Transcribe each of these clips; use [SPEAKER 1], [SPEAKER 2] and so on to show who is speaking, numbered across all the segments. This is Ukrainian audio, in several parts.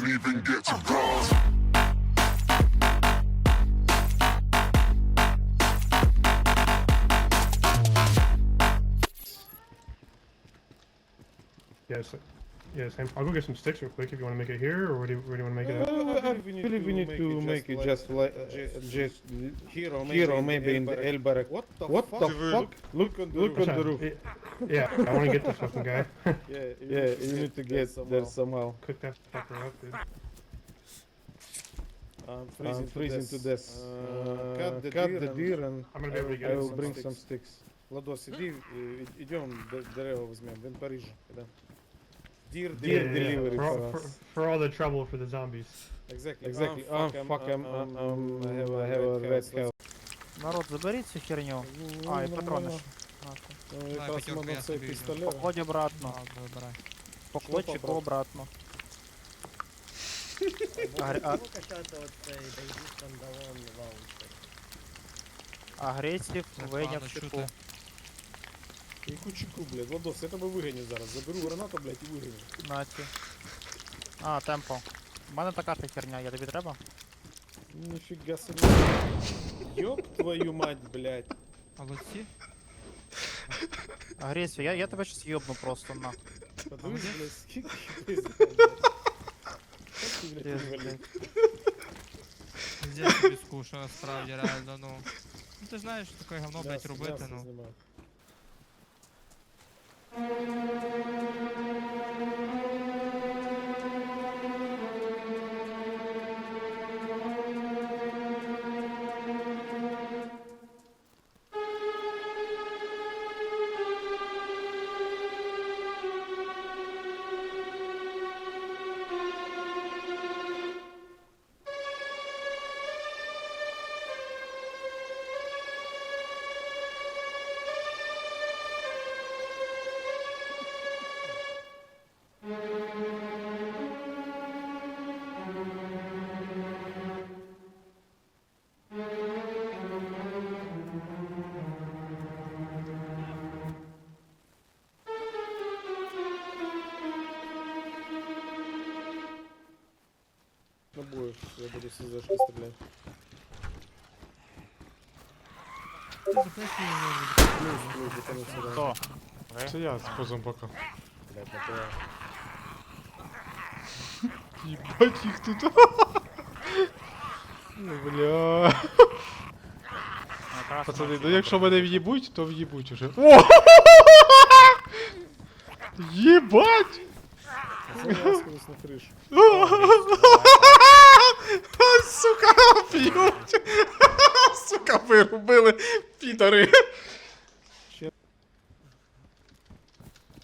[SPEAKER 1] didn't even get to bronze.
[SPEAKER 2] Yes. Yeah, same. I'll go get some sticks real quick if you want to make it here, or where do you, where do you want to make it at?
[SPEAKER 3] Uh, I believe we need to make it just like uh, just
[SPEAKER 4] Hero,
[SPEAKER 3] hero maybe in the Elbarek.
[SPEAKER 4] What the
[SPEAKER 3] What
[SPEAKER 4] fuck?
[SPEAKER 3] the fuck? Look
[SPEAKER 4] on the
[SPEAKER 3] look on the
[SPEAKER 2] Shut-
[SPEAKER 3] roof.
[SPEAKER 2] y- Yeah, I want to get this fucking guy.
[SPEAKER 4] Yeah,
[SPEAKER 3] Yeah, you need to get there somehow.
[SPEAKER 2] Cook that fucker up, dude.
[SPEAKER 4] I'm
[SPEAKER 3] I'm freezing to death.
[SPEAKER 4] Uh,
[SPEAKER 3] Uh,
[SPEAKER 4] cut the deer and
[SPEAKER 3] and
[SPEAKER 2] I'm gonna be
[SPEAKER 4] I
[SPEAKER 2] able to
[SPEAKER 4] will-
[SPEAKER 2] get
[SPEAKER 3] I
[SPEAKER 2] it.
[SPEAKER 3] will
[SPEAKER 4] some
[SPEAKER 3] bring
[SPEAKER 4] sticks.
[SPEAKER 3] some sticks.
[SPEAKER 4] Владос, іди, е, ідем, де- дерева візьмемо, він Парижа, да. Deer,
[SPEAKER 3] Deer delivery
[SPEAKER 2] For,
[SPEAKER 3] for
[SPEAKER 2] for,
[SPEAKER 3] us.
[SPEAKER 2] for all the trouble for the zombies.
[SPEAKER 4] Exactly.
[SPEAKER 3] Exactly.
[SPEAKER 4] Ah,
[SPEAKER 3] Oh fuck, I'm, I'm, I'm, I have, I have a red hell.
[SPEAKER 5] Народ, заберіть цю херню.
[SPEAKER 3] Ну,
[SPEAKER 5] А, і патрони ж.
[SPEAKER 4] Ну, якраз цей пістолет.
[SPEAKER 5] Покладь обратно.
[SPEAKER 6] Вибирай.
[SPEAKER 5] Покладчику
[SPEAKER 4] побрав?
[SPEAKER 5] обратно. Агр... А... Агресів
[SPEAKER 6] Ладно,
[SPEAKER 5] чеку.
[SPEAKER 6] чути.
[SPEAKER 4] Яку чеку, блядь, Владос, я тебе виганю зараз. Заберу гранату, блядь, і виганю.
[SPEAKER 5] Наті. А, темпо. У мене така ж херня, я тобі треба?
[SPEAKER 4] Ніфіга собі. Ёб твою мать, блядь.
[SPEAKER 6] Молодці.
[SPEAKER 5] Агресію, я, я тебе щас йобну просто на.
[SPEAKER 4] Подивись, блядь, скільки ти, блядь,
[SPEAKER 5] блядь.
[SPEAKER 6] Пиздец тобі скучно, насправді, реально, ну. Ну ти знаєш, що таке говно, блядь, робити, ну. Thank you.
[SPEAKER 4] Плюс, плюс, сюди.
[SPEAKER 5] Хто?
[SPEAKER 3] Це я з позомбака.
[SPEAKER 4] Блядь, набоїв.
[SPEAKER 3] Ебать їх тут. Ну бля.
[SPEAKER 5] Якраз
[SPEAKER 3] Пацани, ну якщо мене в'їбуть, то в'їбуть уже. О! Єбать!
[SPEAKER 4] Я скинусь на кришу.
[SPEAKER 3] Сука, п'ють! Сука, вирубили підари!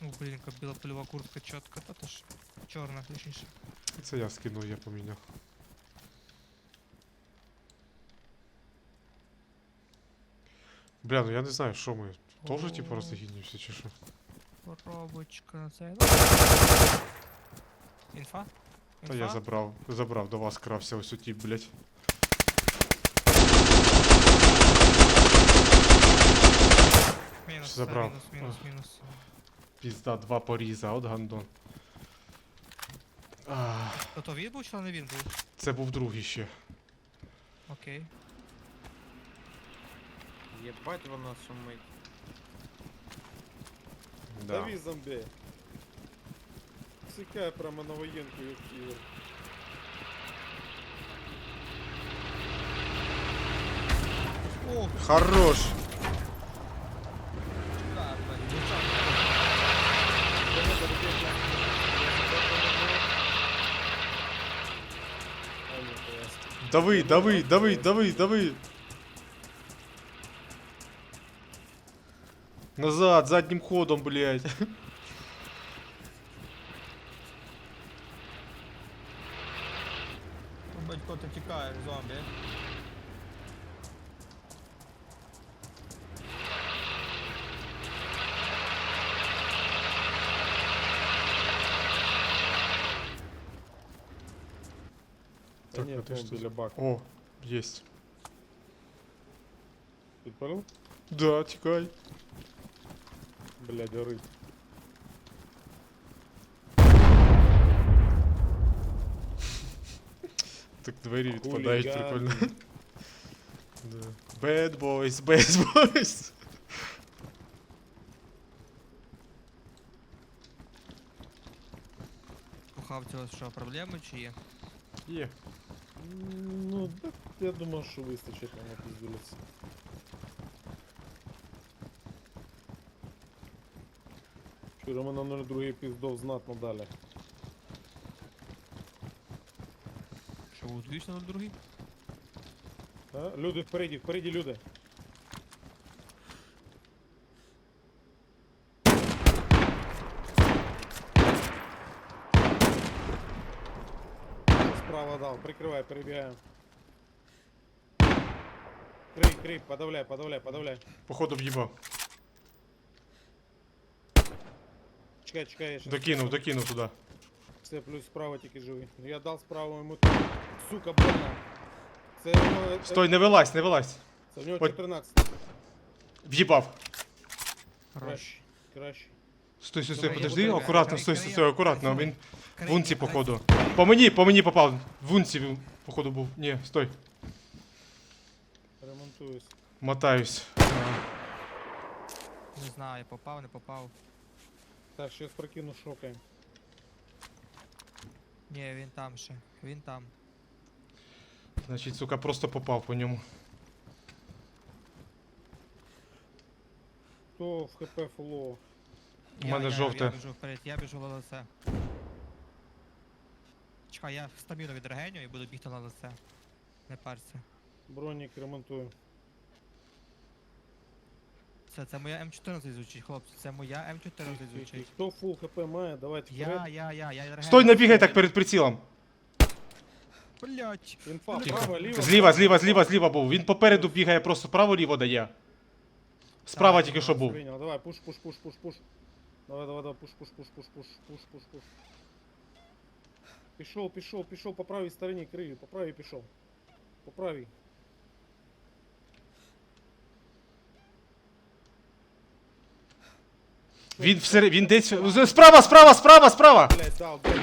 [SPEAKER 6] О, блін, яка біла польова куртка чітка, та то ж чорна, точніше.
[SPEAKER 3] Це я скинув, я поміняв. Бля, ну я не знаю, що ми. Тоже типу
[SPEAKER 6] О.
[SPEAKER 3] розгіднівся чи що?
[SPEAKER 6] Коробочка на це. Інфа?
[SPEAKER 3] Та я забрав, забрав, до вас крався ось оті, блять.
[SPEAKER 6] Мінус,
[SPEAKER 3] забрав?
[SPEAKER 6] Мінус, мінус, мінус.
[SPEAKER 3] Пізда, два поріза, от гандон.
[SPEAKER 6] То то він був чи не він був?
[SPEAKER 3] це був другий ще.
[SPEAKER 6] Окей.
[SPEAKER 7] Єбать вона шумить.
[SPEAKER 3] Да.
[SPEAKER 4] Дави зомби. Сікає прямо на воєнку, як Ігор.
[SPEAKER 6] О,
[SPEAKER 3] Хорош! Дави, дави, дави, дави, дави! Назад, заднім ходом, блядь. Так, нет,
[SPEAKER 4] ты
[SPEAKER 3] что?
[SPEAKER 4] Для бака.
[SPEAKER 3] О, есть.
[SPEAKER 4] Подпалил?
[SPEAKER 3] Да, текай.
[SPEAKER 4] Бля, дыры.
[SPEAKER 3] Так двери ведь
[SPEAKER 4] подаить
[SPEAKER 3] прикольно. Да. Bad boys, bad boys.
[SPEAKER 6] Кухав, у проблемы чьи? проблеми чи.
[SPEAKER 4] Ну, так, я думаю, що вистачить на піздулиці. Вчора ми на 02 піздов знатно далі.
[SPEAKER 6] Що удвічі на другий?
[SPEAKER 4] А? Люди впереді, впереді люди. Справа дал, прикрывай, перебегаем. Крей, крей, подавляй, подавляй, подавляй.
[SPEAKER 3] Походу в'їбав.
[SPEAKER 4] Чекай, чекай, я щас...
[SPEAKER 3] Докинув, докинув туди.
[SPEAKER 4] Все, плюс справа тільки живий. Я дал справа йому... Сука, больно. Це,
[SPEAKER 3] Стой, не вилазь, не вилазь.
[SPEAKER 4] Це в нього
[SPEAKER 3] Ой.
[SPEAKER 4] 14.
[SPEAKER 3] В'їбав.
[SPEAKER 4] Краще, краще.
[SPEAKER 3] Стой, стой, стой, подожди, акуратно, стой, стой, стой, акуратно.
[SPEAKER 6] край-
[SPEAKER 3] Він
[SPEAKER 6] край-
[SPEAKER 3] вунці, походу. По мені, по мені попав. Вунці, він, походу, був. Ні, стой.
[SPEAKER 4] Ремонтуюсь.
[SPEAKER 3] Мотаюсь.
[SPEAKER 6] Не знаю, я попав, не попав.
[SPEAKER 4] Так, сейчас прокину шокаем.
[SPEAKER 6] Ні, він там ще. Він там.
[SPEAKER 3] Значить, сука, просто попав по ньому.
[SPEAKER 4] Хто в ХП фуло?
[SPEAKER 3] У мене жовте.
[SPEAKER 6] Я біжу вперед, я біжу на лице. Чекай, я стаміну відрегеню і буду бігти на лице. Не парся.
[SPEAKER 4] Бронік ремонтую.
[SPEAKER 6] Це, це моя М14 звучить, хлопці, це моя М14 звучить.
[SPEAKER 4] Хто фул ХП має, давайте
[SPEAKER 6] Я,
[SPEAKER 4] вперед.
[SPEAKER 6] я, я, я відрегеню.
[SPEAKER 3] Стой, не бігай так перед прицілом.
[SPEAKER 6] Блять.
[SPEAKER 4] Інфа, право, ліво.
[SPEAKER 3] Зліва, зліва, зліва, зліва був. Він попереду бігає, просто право-ліво дає. Справа
[SPEAKER 6] Так,
[SPEAKER 3] тільки що був.
[SPEAKER 4] Прийняв, давай, пуш, пуш, пуш, пуш, пуш. Давай, давай, давай, пуш, пуш, пуш, пуш, пуш, пуш, пуш, пуш. Пішов, пішов, пішов, по правій стороні крию, по правій пішов. По правій.
[SPEAKER 3] Він всере... він десь. Справа, справа, справа, справа!
[SPEAKER 4] Блять, дав, блядь.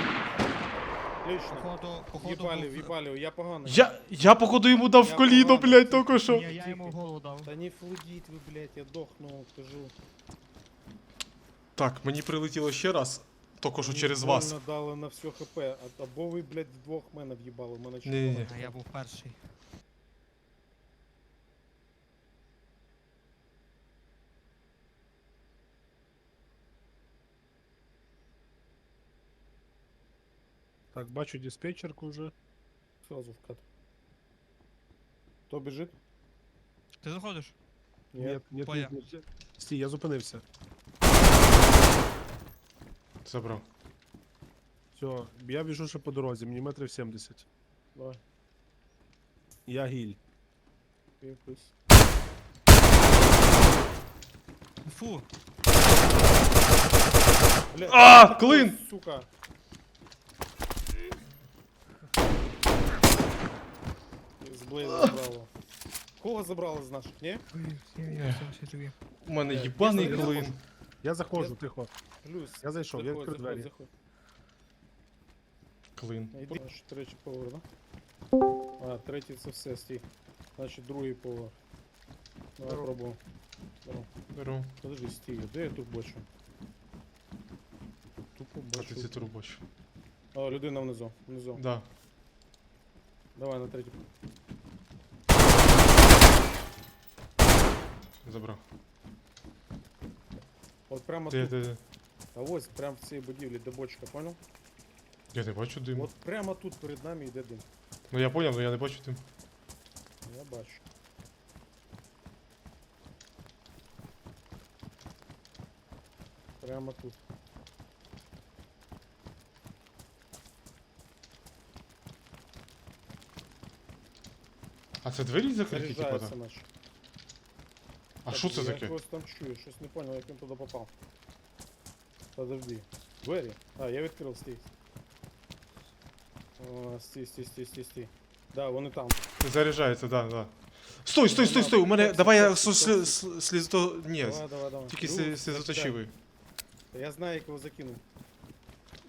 [SPEAKER 4] Отлично.
[SPEAKER 6] Походу, походу. Був-
[SPEAKER 4] в'їбали, я поганий.
[SPEAKER 3] Я, я походу йому дав в
[SPEAKER 4] Я
[SPEAKER 3] коліно,
[SPEAKER 4] погано.
[SPEAKER 3] блядь, тільки що.
[SPEAKER 6] Ні, я йому голову дав.
[SPEAKER 4] Та не флудіть ви, блядь, я дохну, кажу.
[SPEAKER 3] Так, мені прилетіло ще раз. Тільки що через вас.
[SPEAKER 4] дали на все хп, а- або ви, блядь, вдвох мене в'їбали, мене
[SPEAKER 3] Ні-ні-ні.
[SPEAKER 6] А я був перший.
[SPEAKER 8] Так, бачу диспетчерку вже.
[SPEAKER 4] Сразу вкат. Хто біжить?
[SPEAKER 6] Ти заходиш?
[SPEAKER 8] Ні, ні,
[SPEAKER 6] Поля.
[SPEAKER 8] ні, ні. Стій, я зупинився.
[SPEAKER 3] Забрав.
[SPEAKER 8] Все, я біжу ще по дорозі, мені метрів 70.
[SPEAKER 4] Давай,
[SPEAKER 8] Я гіль.
[SPEAKER 4] якось.
[SPEAKER 6] Фу,
[SPEAKER 3] А, клин!
[SPEAKER 4] Сука. З Блейза забрало. Кого забрали з наших, ні?
[SPEAKER 6] я всі живі.
[SPEAKER 3] У мене їбаний
[SPEAKER 4] я
[SPEAKER 3] клин.
[SPEAKER 8] Я заходжу, тихо.
[SPEAKER 4] Плюс.
[SPEAKER 8] Я зайшов, я відкрив двері.
[SPEAKER 4] заходь.
[SPEAKER 3] Клин.
[SPEAKER 4] Йди. Значить, третій поверх, да? А, третій це все, стій. Значить, другий поверх. Давай
[SPEAKER 8] Здорово.
[SPEAKER 4] пробуємо. Здорово.
[SPEAKER 3] Беру.
[SPEAKER 4] Подожди, стій, де я тут бачу? Тут тупо
[SPEAKER 3] А
[SPEAKER 4] бачу.
[SPEAKER 3] ти це робочий.
[SPEAKER 4] А, людина внизу, внизу.
[SPEAKER 3] Да.
[SPEAKER 4] Давай на третій.
[SPEAKER 3] Забрав.
[SPEAKER 4] От прямо
[SPEAKER 3] Де,
[SPEAKER 4] тут.
[SPEAKER 3] де, де?
[SPEAKER 4] А ось, прямо в цій будівлі, де бочка, понял?
[SPEAKER 3] Я не бачу диму.
[SPEAKER 4] От прямо тут перед нами йде дим.
[SPEAKER 3] Ну я поняв, але я не бачу диму.
[SPEAKER 4] Я бачу. Прямо тут.
[SPEAKER 3] А це двері закриті, типа
[SPEAKER 4] Заряджається
[SPEAKER 3] так?
[SPEAKER 4] наче.
[SPEAKER 3] Що це
[SPEAKER 4] Я
[SPEAKER 3] таке?
[SPEAKER 4] когось там чую, щось не понял, як він туди попав. Подожди. Двері? А, я відкрив, стій. О, стій, стій, стій, стій, стій. Да, вони там.
[SPEAKER 3] Заряджається, да, да. Стой, стой, стой, стой! У мене. Давай я слізото. Ні,
[SPEAKER 4] Давай, давай, давай.
[SPEAKER 3] тільки
[SPEAKER 4] Друг,
[SPEAKER 3] слі- слізоточивий.
[SPEAKER 4] Я знаю, як його закинув.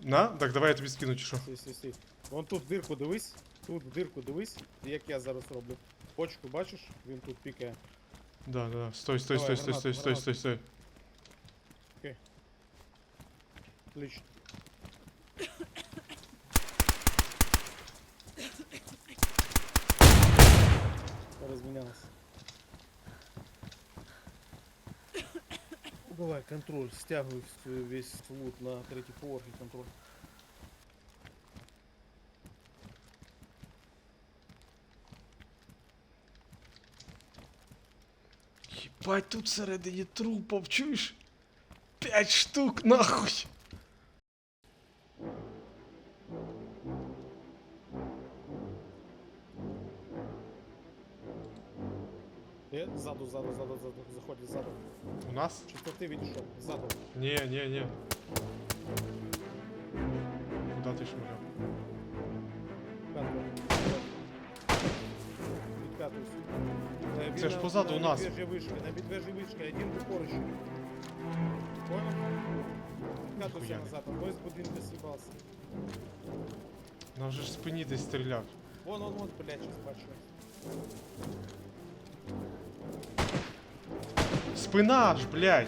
[SPEAKER 3] На? Так давай я тобі скину, чи що?
[SPEAKER 4] Стій, стій, стій. Вон тут в дирку дивись. Тут в дирку дивись, як я зараз роблю. Почку бачиш, він тут пікає.
[SPEAKER 3] Да, да, да. Стой, стой,
[SPEAKER 4] Давай,
[SPEAKER 3] стой, стой,
[SPEAKER 4] гранату,
[SPEAKER 3] стой, стой, стой, стой.
[SPEAKER 4] Отлично. Разменялся. Давай, контроль. Стягивай весь лут на третий поверх и контроль.
[SPEAKER 3] Єбать, тут всередині трупов, чуєш? П'ять штук, нахуй!
[SPEAKER 4] Э, сзаду, сзаду, сзаду, сзаду. Заходит сзаду.
[SPEAKER 3] У нас?
[SPEAKER 4] Что ты видишь? что? Сзаду.
[SPEAKER 3] Не, не, не. Куда ти шмаляв?
[SPEAKER 4] Пятую. Під п'ятою сюди.
[SPEAKER 3] Це ж позаду у нас.
[SPEAKER 4] На вишки, на медвежій вишки, один поруч. Понял?
[SPEAKER 3] Ніхуя
[SPEAKER 4] назад, або з будинку съебался.
[SPEAKER 3] Нам же ж в спині десь стріляв.
[SPEAKER 4] Вон, вон, вон, блядь, сейчас бачу.
[SPEAKER 3] Спина ж, блядь!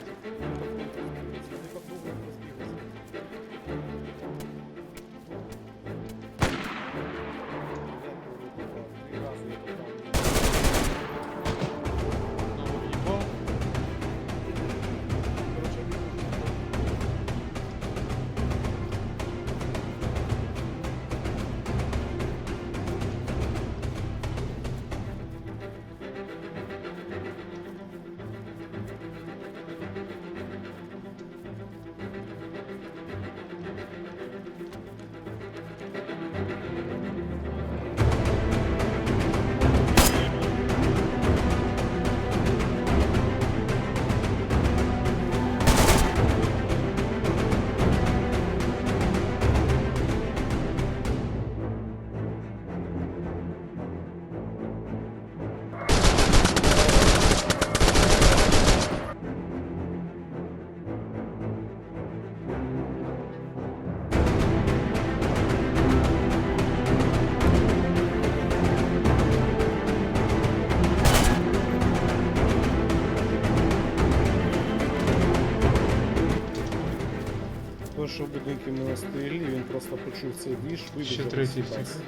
[SPEAKER 4] Що в стрілі, він просто почув цей біж, вибіг.
[SPEAKER 3] Ще третій
[SPEAKER 4] роз'їбався.